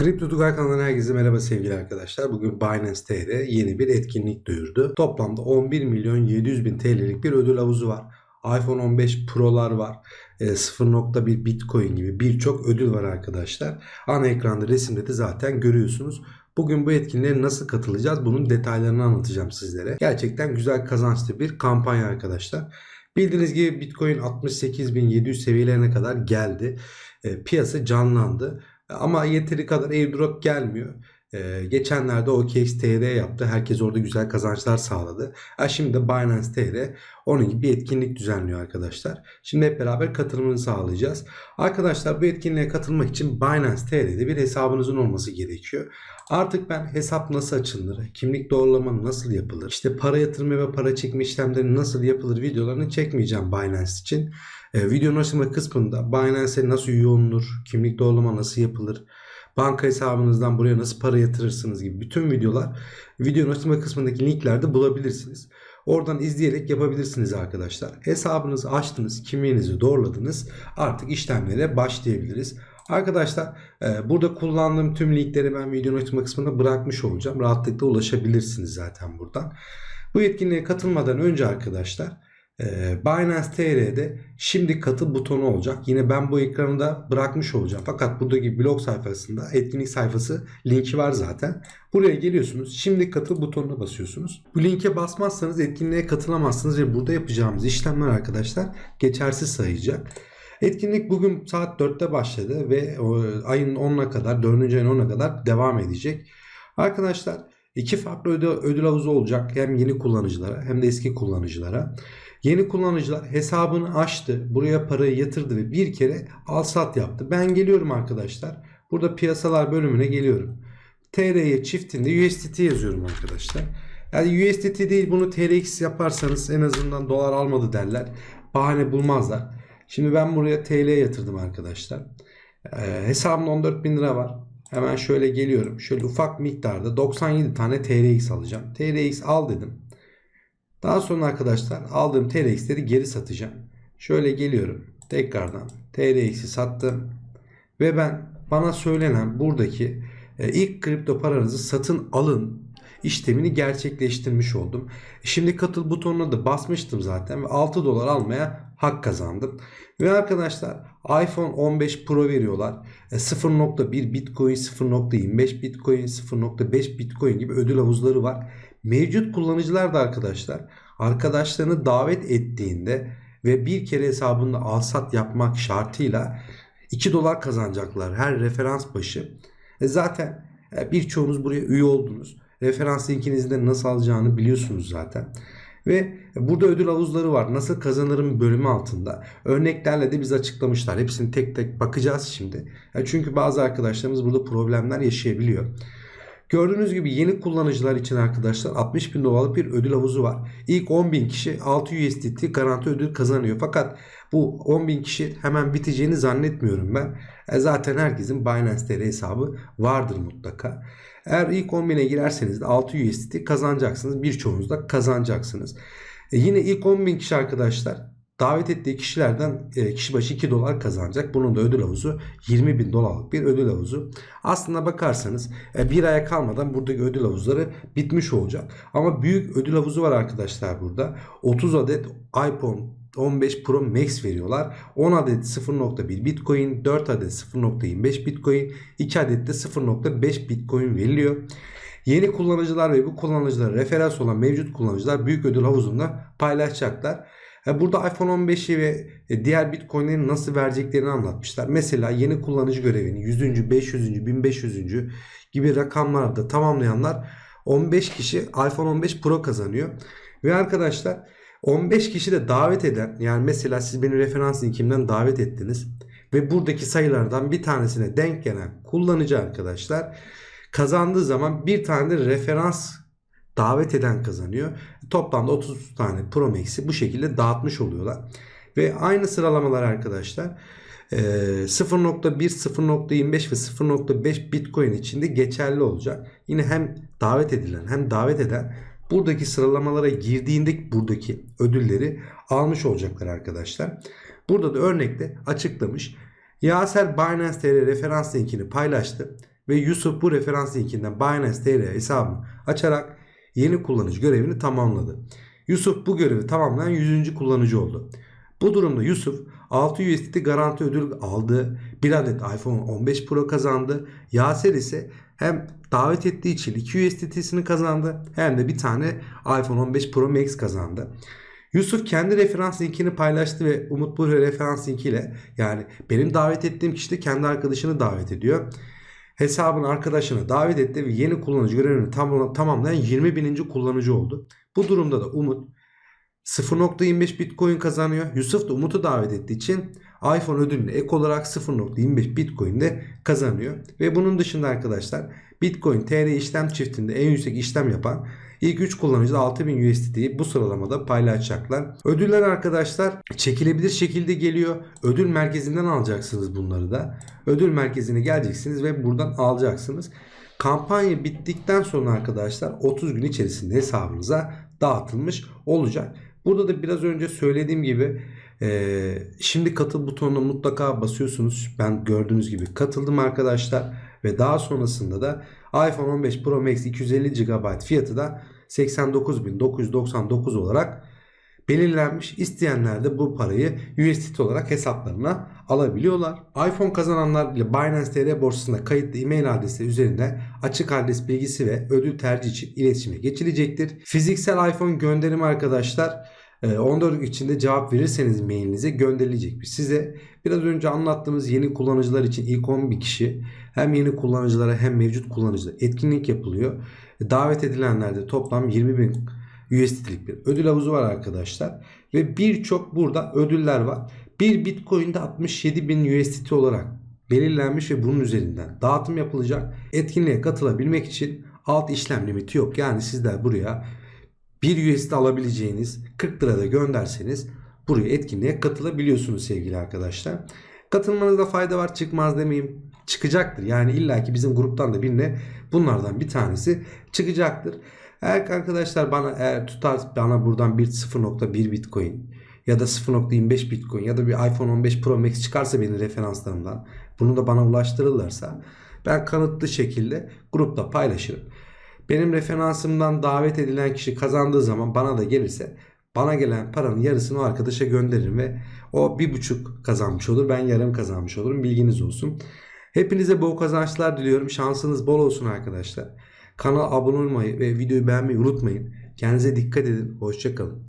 Kripto Tugay kanalına herkese merhaba sevgili arkadaşlar. Bugün Binance TR yeni bir etkinlik duyurdu. Toplamda 11 milyon 700 bin TL'lik bir ödül havuzu var. iPhone 15 Pro'lar var. E, 0.1 Bitcoin gibi birçok ödül var arkadaşlar. Ana ekranda resimde de zaten görüyorsunuz. Bugün bu etkinliğe nasıl katılacağız bunun detaylarını anlatacağım sizlere. Gerçekten güzel kazançlı bir kampanya arkadaşlar. Bildiğiniz gibi Bitcoin 68.700 seviyelerine kadar geldi. E, piyasa canlandı. Ama yeteri kadar airdrop gelmiyor. Ee, geçenlerde OKX TR yaptı. Herkes orada güzel kazançlar sağladı. Ha, şimdi de Binance TR onun gibi bir etkinlik düzenliyor arkadaşlar. Şimdi hep beraber katılımını sağlayacağız. Arkadaşlar bu etkinliğe katılmak için Binance TR'de bir hesabınızın olması gerekiyor. Artık ben hesap nasıl açılır, kimlik doğrulama nasıl yapılır, işte para yatırma ve para çekme işlemleri nasıl yapılır videolarını çekmeyeceğim Binance için. E, videonun açılma kısmında Binance'e nasıl üye olunur, kimlik doğrulama nasıl yapılır, banka hesabınızdan buraya nasıl para yatırırsınız gibi bütün videolar videonun açılma kısmındaki linklerde bulabilirsiniz. Oradan izleyerek yapabilirsiniz arkadaşlar. Hesabınızı açtınız, kimliğinizi doğruladınız. Artık işlemlere başlayabiliriz. Arkadaşlar e, burada kullandığım tüm linkleri ben videonun açılma kısmında bırakmış olacağım. Rahatlıkla ulaşabilirsiniz zaten buradan. Bu etkinliğe katılmadan önce arkadaşlar Binance TR'de şimdi katıl butonu olacak. Yine ben bu ekranı da bırakmış olacağım. Fakat buradaki blog sayfasında etkinlik sayfası linki var zaten. Buraya geliyorsunuz. Şimdi katıl butonuna basıyorsunuz. Bu linke basmazsanız etkinliğe katılamazsınız ve burada yapacağımız işlemler arkadaşlar geçersiz sayacak. Etkinlik bugün saat 4'te başladı ve ayın 10'una kadar 4. ayın 10'una kadar devam edecek. Arkadaşlar iki farklı ödül havuzu olacak hem yeni kullanıcılara hem de eski kullanıcılara. Yeni kullanıcılar hesabını açtı, buraya parayı yatırdı ve bir kere al sat yaptı. Ben geliyorum arkadaşlar. Burada piyasalar bölümüne geliyorum. TR'ye çiftinde USDT yazıyorum arkadaşlar. Yani USDT değil bunu TRX yaparsanız en azından dolar almadı derler. Bahane bulmazlar. Şimdi ben buraya TL yatırdım arkadaşlar. Ee, hesabımda 14 bin lira var. Hemen şöyle geliyorum. Şöyle ufak miktarda 97 tane TRX alacağım. TRX al dedim. Daha sonra arkadaşlar aldığım TRX'leri geri satacağım. Şöyle geliyorum. Tekrardan TRX'i sattım. Ve ben bana söylenen buradaki e, ilk kripto paranızı satın alın işlemini gerçekleştirmiş oldum. Şimdi katıl butonuna da basmıştım zaten ve 6 dolar almaya hak kazandım. Ve arkadaşlar iPhone 15 Pro veriyorlar. 0.1 Bitcoin, 0.25 Bitcoin, 0.5 Bitcoin gibi ödül havuzları var. Mevcut kullanıcılar da arkadaşlar arkadaşlarını davet ettiğinde ve bir kere hesabında alsat yapmak şartıyla 2 dolar kazanacaklar her referans başı. E zaten birçoğunuz buraya üye oldunuz. Referans linkinizi de nasıl alacağını biliyorsunuz zaten. Ve burada ödül havuzları var. Nasıl kazanırım bölümü altında. Örneklerle de biz açıklamışlar. Hepsini tek tek bakacağız şimdi. Çünkü bazı arkadaşlarımız burada problemler yaşayabiliyor. Gördüğünüz gibi yeni kullanıcılar için arkadaşlar 60 bin dolarlık bir ödül havuzu var. İlk 10 bin kişi 6 USDT garanti ödül kazanıyor. Fakat bu 10 bin kişi hemen biteceğini zannetmiyorum ben. E zaten herkesin Binance TR hesabı vardır mutlaka. Eğer ilk 10 bine girerseniz de 6 USDT kazanacaksınız. Birçoğunuz da kazanacaksınız. E yine ilk 10 bin kişi arkadaşlar davet ettiği kişilerden e, kişi başı 2 dolar kazanacak. Bunun da ödül havuzu 20 bin dolarlık bir ödül havuzu. Aslında bakarsanız e, bir aya kalmadan buradaki ödül havuzları bitmiş olacak. Ama büyük ödül havuzu var arkadaşlar burada. 30 adet iPhone 15 Pro Max veriyorlar. 10 adet 0.1 Bitcoin, 4 adet 0.25 Bitcoin, 2 adet de 0.5 Bitcoin veriliyor. Yeni kullanıcılar ve bu kullanıcılara referans olan mevcut kullanıcılar büyük ödül havuzunda paylaşacaklar. Burada iPhone 15'i ve diğer Bitcoin'leri nasıl vereceklerini anlatmışlar. Mesela yeni kullanıcı görevini 100. 500. 1500. gibi rakamlarda tamamlayanlar 15 kişi iPhone 15 Pro kazanıyor. Ve arkadaşlar 15 kişi de davet eden yani mesela siz beni referans linkimden davet ettiniz ve buradaki sayılardan bir tanesine denk gelen kullanıcı arkadaşlar kazandığı zaman bir tane de referans davet eden kazanıyor. Toplamda 30 tane Pro Max'i bu şekilde dağıtmış oluyorlar. Ve aynı sıralamalar arkadaşlar 0.1, 0.25 ve 0.5 Bitcoin içinde geçerli olacak. Yine hem davet edilen hem davet eden buradaki sıralamalara girdiğinde buradaki ödülleri almış olacaklar arkadaşlar. Burada da örnekte açıklamış. Yaser Binance TR referans linkini paylaştı ve Yusuf bu referans linkinden Binance TR hesabını açarak yeni kullanıcı görevini tamamladı. Yusuf bu görevi tamamlayan 100. kullanıcı oldu. Bu durumda Yusuf 6 USDT garanti ödül aldı. Bir adet iPhone 15 Pro kazandı. Yaser ise hem davet ettiği için 2 USDT'sini kazandı hem de bir tane iPhone 15 Pro Max kazandı. Yusuf kendi referans linkini paylaştı ve Umut bu referans linkiyle yani benim davet ettiğim kişi de kendi arkadaşını davet ediyor. Hesabın arkadaşını davet etti ve yeni kullanıcı görevini tam, tamamlayan 20 bininci kullanıcı oldu. Bu durumda da Umut 0.25 Bitcoin kazanıyor. Yusuf da Umut'u davet ettiği için iPhone ödülünü ek olarak 0.25 Bitcoin de kazanıyor. Ve bunun dışında arkadaşlar Bitcoin TR işlem çiftinde en yüksek işlem yapan ilk 3 kullanıcı da 6000 USDT'yi bu sıralamada paylaşacaklar. Ödüller arkadaşlar çekilebilir şekilde geliyor. Ödül merkezinden alacaksınız bunları da. Ödül merkezine geleceksiniz ve buradan alacaksınız. Kampanya bittikten sonra arkadaşlar 30 gün içerisinde hesabınıza dağıtılmış olacak. Burada da biraz önce söylediğim gibi e, şimdi katıl butonuna mutlaka basıyorsunuz. Ben gördüğünüz gibi katıldım arkadaşlar. Ve daha sonrasında da iPhone 15 Pro Max 250 GB fiyatı da 89.999 olarak belirlenmiş. İsteyenler de bu parayı USDT olarak hesaplarına alabiliyorlar. iPhone kazananlar ile Binance TR borsasında kayıtlı e-mail adresi üzerinde açık adres bilgisi ve ödül tercih için iletişime geçilecektir. Fiziksel iPhone gönderimi arkadaşlar 14 gün içinde cevap verirseniz mailinize gönderilecek. Size biraz önce anlattığımız yeni kullanıcılar için ilk 11 kişi hem yeni kullanıcılara hem mevcut kullanıcılara etkinlik yapılıyor. Davet edilenlerde toplam 20 bin USDT'lik bir ödül havuzu var arkadaşlar. Ve birçok burada ödüller var. Bir Bitcoin'de 67 bin USDT olarak belirlenmiş ve bunun üzerinden dağıtım yapılacak. Etkinliğe katılabilmek için alt işlem limiti yok. Yani sizler buraya 1 USD alabileceğiniz 40 lirada gönderseniz buraya etkinliğe katılabiliyorsunuz sevgili arkadaşlar. Katılmanızda fayda var çıkmaz demeyeyim. Çıkacaktır. Yani illaki bizim gruptan da birine bunlardan bir tanesi çıkacaktır. Eğer arkadaşlar bana eğer tutar bana buradan bir 0.1 Bitcoin ya da 0.25 Bitcoin ya da bir iPhone 15 Pro Max çıkarsa benim referanslarımdan bunu da bana ulaştırırlarsa ben kanıtlı şekilde grupta paylaşırım. Benim referansımdan davet edilen kişi kazandığı zaman bana da gelirse bana gelen paranın yarısını o arkadaşa gönderirim ve o bir buçuk kazanmış olur. Ben yarım kazanmış olurum. Bilginiz olsun. Hepinize bol kazançlar diliyorum. Şansınız bol olsun arkadaşlar. Kanala abone olmayı ve videoyu beğenmeyi unutmayın. Kendinize dikkat edin. Hoşçakalın.